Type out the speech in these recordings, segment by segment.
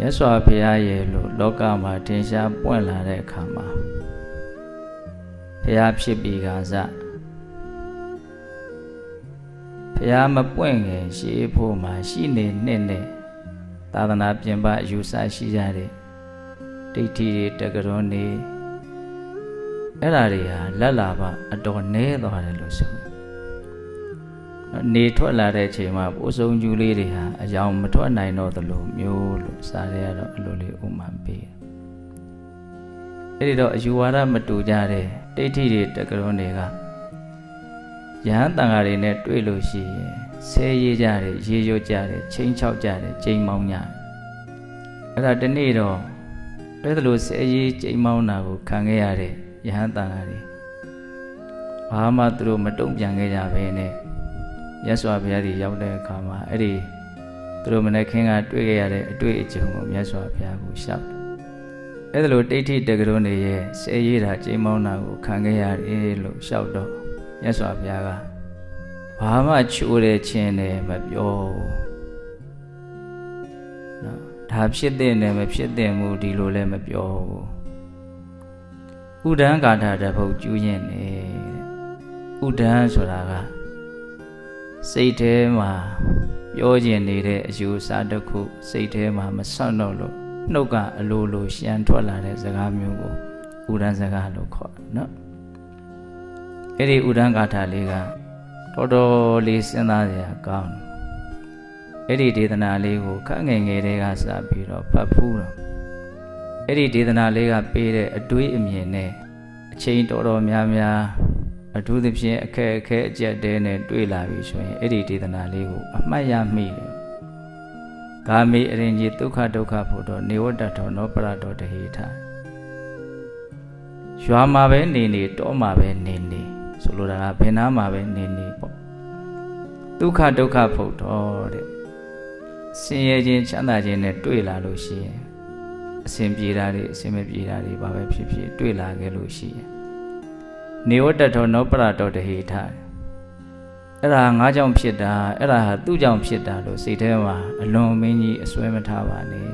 မြတ်စွာဘုရားရဲ့လို့လောကမှာထင်ရှားပွင့်လာတဲ့အခါမှာဘုရားဖြစ်ပြီးကစားဘုရားမပွင့်ခင်ရှိဖို့မှာရှိနေနှစ်နဲ့သာသနာပြင်ပအယူဆရှိကြတဲ့ဒိဋ္ဌိတွေတက္ကရွန်တွေအဲ့ဓာတွေဟာလက်လာပါအတော်နည်းသွားတယ်လို့ဆို နေထွက်လာတဲ့အချိန်မှာပိုးစုံကျူးလေးတွေဟာအယောင်မထွက်နိုင်တော့သလိုမျိုးလို့စာရဲကတော့အလိုလေးဥမာပေးတယ်အဲ့ဒီတော့အယူဝါဒမတူကြတဲ့ဒိဋ္ဌိတွေတက္ကရွန်တွေကယဟန်တန်ဃာတွေနဲ့တွေ့လို့ရှိရင်ဆဲရေးကြတယ်ရေရွတ်ကြတယ်ချင်းချောက်ကြတယ်ချိန်မောင်းကြတယ်အဲ့ဒါတနေ့တော့အဲ့ဒါလို့ဆဲရေးချိန်မောင်းတာကိုခံခဲ့ရတဲ့ယဟန်တန်ဃာတွေဘာမှသူတို့မတုံ့ပြန်ခဲ့ကြဘဲနဲ့ မြတ်စွာဘုရားကြီးရောက်တဲ့အခါမှာအဲ့ဒီသူတို့မနေ့ခင်းကတွေ့ခဲ့ရတဲ့အတွေ့အကြုံကိုမြတ်စွာဘုရားကိုရှောက်တယ်အဲ့ဒါလို့တိဋ္ဌိတက္ကရုံတွေရဲ့ဆဲရေးတာချိန်မောင်းတာကိုခံခဲ့ရတယ်လို့ရှောက်တော့မြတ်စွာဘုရားကဘာမှချိုးတယ်ချင်းတယ်မပြောဘူးနော်ဒါဖြစ်တဲ့နဲ့မဖြစ်တဲ့မှုဒီလိုလည်းမပြောဘူးဥဒန်းကာထာတပုတ်ကျူးရင်နေဥဒန်းဆိုတာက စိတ်ထဲမှာပြောကျင်နေတဲ့အယူအဆတစ်ခုစိတ်ထဲမှာမဆွတ်တော့လို့နှုတ်ကအလိုလိုရှမ်းထွက်လာတဲ့စကားမျိုးကိုဥဒန်းစကားလို့ခေါ်တယ်နော်အဲ့ဒီဥဒန်းကာထာလေးကတော်တော်လေးစဉ်းစားစရာကောင်းတယ်အဲ့ဒီဒေသနာလေးကိုခက်ငယ်ငယ်လေးကစပြီးတော့ဖတ်ဖူးတော့အဲ့ဒီဒေသနာလေးကပေးတဲ့အတွေးအမြင်နဲ့အချိန်တော်တော်များများ အထူးသဖြင့်အခက်အခဲအကျက်တဲနဲ့တွေ့လာပြီဆိုရင်အဲ့ဒီဒေသနာလေးကိုအမှတ်ရမိတယ်ဂာမိအရင်ကြီးဒုက္ခဒုက္ခဖို့တော့နေဝတ္တထောနောပရတော်တဟိထရွာမှာပဲနေနေတောမှာပဲနေနေဆိုလိုတာကဘယ်နာမှာပဲနေနေပေါ့ဒုက္ခဒုက္ခဖို့တော့တဲ့ဆင်းရဲခြင်းချမ်းသာခြင်းနဲ့တွေ့လာလို့ရှိရင်အစဉ်ပြေတာတွေအစဉ်မပြေတာတွေဘာပဲဖြစ်ဖြစ်တွေ့လာခဲ့လို့ရှိရင် နေဝတ္တထောနောပရတော်တဟိထအဲ့ဒါငါကြောင့်ဖြစ်တာအဲ့ဒါဟာသူ့ကြောင့်ဖြစ်တာလို့စိတ်ထဲမှာအလွန်မင်းကြီးအစွဲမထားပါနဲ့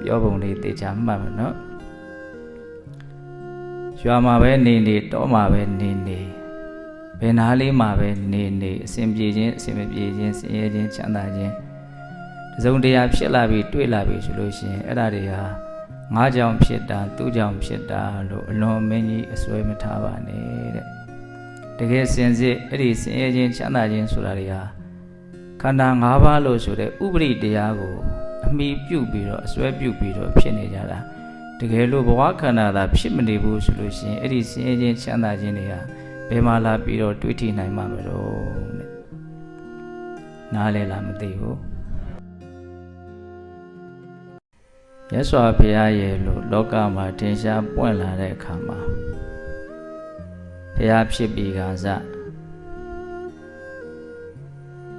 ပြောပုံလေးတေချာမှတ်ပါနော်ရွာမှာပဲနေနေတောမှာပဲနေနေဘယ်နာလေးမှာပဲနေနေအစဉ်ပြေခြင်းအစဉ်မပြေခြင်းဆင်းရဲခြင်းချမ်းသာခြင်းတစုံတရာဖြစ်လာပြီးတွေ့လာပြီးဆိုလို့ရှိရင်အဲ့ဒါတွေဟာ ငါကြောင့်ဖြစ်တာသူ့ကြောင့်ဖြစ်တာလို့အလွန်မင်းကြီးအစွဲမထားပါနဲ့တဲ့တကယ်စင်စစ်အဲ့ဒီဆင်းရဲခြင်းချမ်းသာခြင်းဆိုတာတွေဟာခန္ဓာ၅ပါးလို့ဆိုတဲ့ဥပရိတရားကိုအမိပြုတ်ပြီးတော့အစွဲပြုတ်ပြီးတော့ဖြစ်နေကြတာတကယ်လို့ဘဝခန္ဓာသာဖြစ်မနေဘူးဆိုလို့ရှိရင်အဲ့ဒီဆင်းရဲခြင်းချမ်းသာခြင်းတွေဟာဘယ်မှာလာပြီးတော့တွေးထိနိုင်မှာမလို့တဲ့နားလဲလားမသိဘူး မြတ်စွာဘုရားရဲ့လို့လောကမှာထင်ရှားပွင့်လာတဲ့အခါမှာဘုရားဖြစ်ပြီးကစား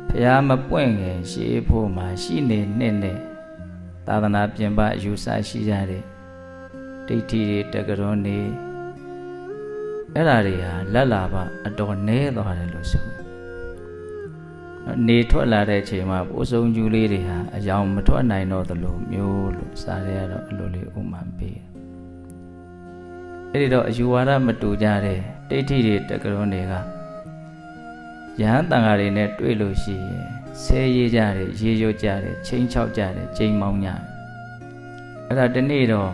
ဘုရားမပွင့်ခင်ရှိဖို့မှာရှိနေနှစ်နဲ့သာသနာပြင်ပအယူဆရှိကြတဲ့ဒိဋ္ဌိတွေတက္ကရွန်တွေအဲ့ဓာတွေဟာလက်လာပါအတော်နည်းသွားတယ်လို့ဆို နေထွက်လာတဲ့အချိန်မှာပိုးစုံကျူးလေးတွေဟာအယောင်မထွက်နိုင်တော့သလိုမျိုးလို့စာရဲကတော့အလိုလေးဥမာပေးတယ်အဲ့ဒီတော့အယူဝါဒမတူကြတဲ့ဒိဋ္ဌိတွေတက္ကရွန်တွေကယဟန်တန်ဃာတွေနဲ့တွေ့လို့ရှိရင်ဆဲရေးကြတယ်ရေရွတ်ကြတယ်ချင်းချောက်ကြတယ်ချိန်မောင်းကြတယ်အဲ့ဒါတနေ့တော့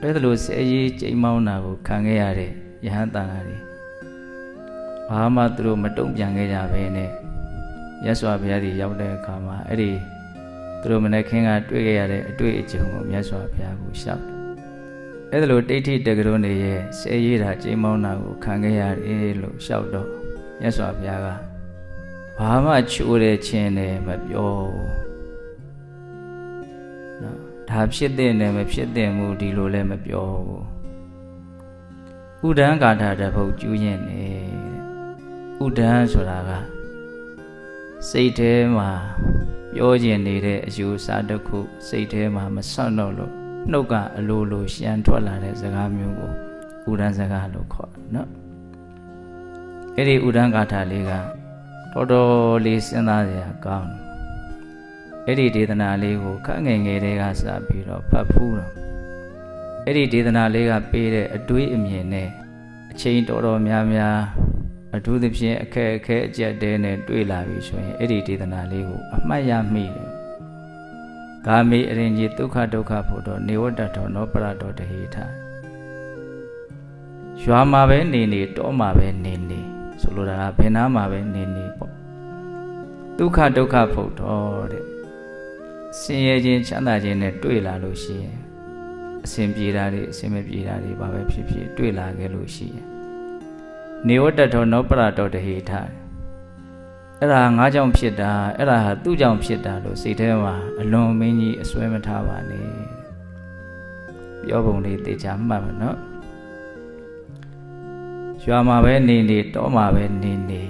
အဲ့ဒါလို့ဆဲရေးချိန်မောင်းတာကိုခံခဲ့ရတဲ့ယဟန်တန်ဃာတွေဘာမှသူတို့မတုံ့ပြန်ခဲ့ကြဘဲနဲ့ မြတ်စွာဘုရားကြီးရောက်တဲ့အခါမှာအဲ့ဒီသူတို့မနေ့ခင်းကတွေ့ခဲ့ရတဲ့အတွေ့အကြုံကိုမြတ်စွာဘုရားကိုရှောက်တယ်အဲ့ဒါလို့တိဋ္ဌိတက္ကရုံးတွေရဲ့ဆဲရေးတာချိန်မောင်းတာကိုခံခဲ့ရတယ်လို့ရှောက်တော့မြတ်စွာဘုရားကဘာမှချိုးတယ်ချင်းတယ်မပြောဘူးနော်ဒါဖြစ်တဲ့နဲ့မဖြစ်တဲ့မှုဒီလိုလည်းမပြောဘူးဥဒန်းကာထာတပုတ်ကျူးရင်နေဥဒန်းဆိုတာက စိတ်ထဲမှာပြောကျင်နေတဲ့အယူအဆတစ်ခုစိတ်ထဲမှာမဆွတ်တော့လို့နှုတ်ကအလိုလိုရှမ်းထွက်လာတဲ့စကားမျိုးကိုဥဒန်းစကားလို့ခေါ်တယ်နော်အဲ့ဒီဥဒန်းကာထာလေးကတော်တော်လေးစဉ်းစားစရာကောင်းတယ်အဲ့ဒီဒေသနာလေးကိုခက်ငယ်ငယ်တည်းကစပြီးတော့ဖတ်ဖူးတော့အဲ့ဒီဒေသနာလေးကပေးတဲ့အတွေးအမြင်နဲ့အချိန်တော်တော်များများ အထူးသဖြင့်အခက်အခဲအကျက်တဲနဲ့တွေ့လာပြီဆိုရင်အဲ့ဒီဒေသနာလေးကိုအမှတ်ရမိတယ်။ကာမေအရင်ကြီးဒုက္ခဒုက္ခဖို့တော့နေဝတ္တထောနောပရတော်တဟိထရွာမှာပဲနေနေတောမှာပဲနေနေဆိုလိုတာကဘယ်နာမှာပဲနေနေပေါ့ဒုက္ခဒုက္ခဖို့တော့တဲ့ဆင်းရဲခြင်းချမ်းသာခြင်းနဲ့တွေ့လာလို့ရှိရင်အစဉ်ပြေတာတွေအစဉ်မပြေတာတွေဘာပဲဖြစ်ဖြစ်တွေ့လာခဲ့လို့ရှိရင် နေဝတ္တထောနောပရတော်တဟိထအဲ့ဒါငါးကြောင့်ဖြစ်တာအဲ့ဒါဟာသူ့ကြောင့်ဖြစ်တာလို့စိတ်ထဲမှာအလွန်မင်းကြီးအစွဲမထားပါနဲ့ပြောပုံလေးတေချာမှတ်ပါနော်ရွာမှာပဲနေနေတောမှာပဲနေနေ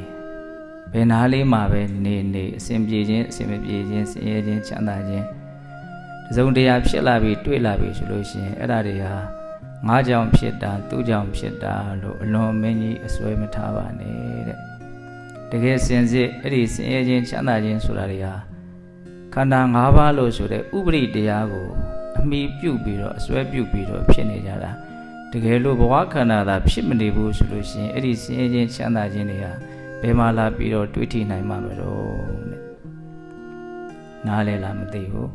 ဘယ်နာလေးမှာပဲနေနေအစဉ်ပြေခြင်းအစဉ်မပြေခြင်းဆင်းရဲခြင်းချမ်းသာခြင်းတစုံတရာဖြစ်လာပြီးတွေ့လာပြီးဆိုလို့ရှိရင်အဲ့ဒါတွေဟာ ငါကြောင့်ဖြစ်တာသူ့ကြောင့်ဖြစ်တာလို့အလွန်မင်းကြီးအစွဲမထားပါနဲ့တဲ့တကယ်စင်စစ်အဲ့ဒီဆင်းရဲခြင်းချမ်းသာခြင်းဆိုတာတွေဟာခန္ဓာ၅ပါးလို့ဆိုတဲ့ဥပရိတရားကိုအမိပြုတ်ပြီးတော့အစွဲပြုတ်ပြီးတော့ဖြစ်နေကြတာတကယ်လို့ဘဝခန္ဓာသာဖြစ်မနေဘူးဆိုလို့ရှိရင်အဲ့ဒီဆင်းရဲခြင်းချမ်းသာခြင်းတွေဟာဘယ်မှာလာပြီးတော့တွေးထိနိုင်မှာမလို့တဲ့နားလဲလားမသိဘူး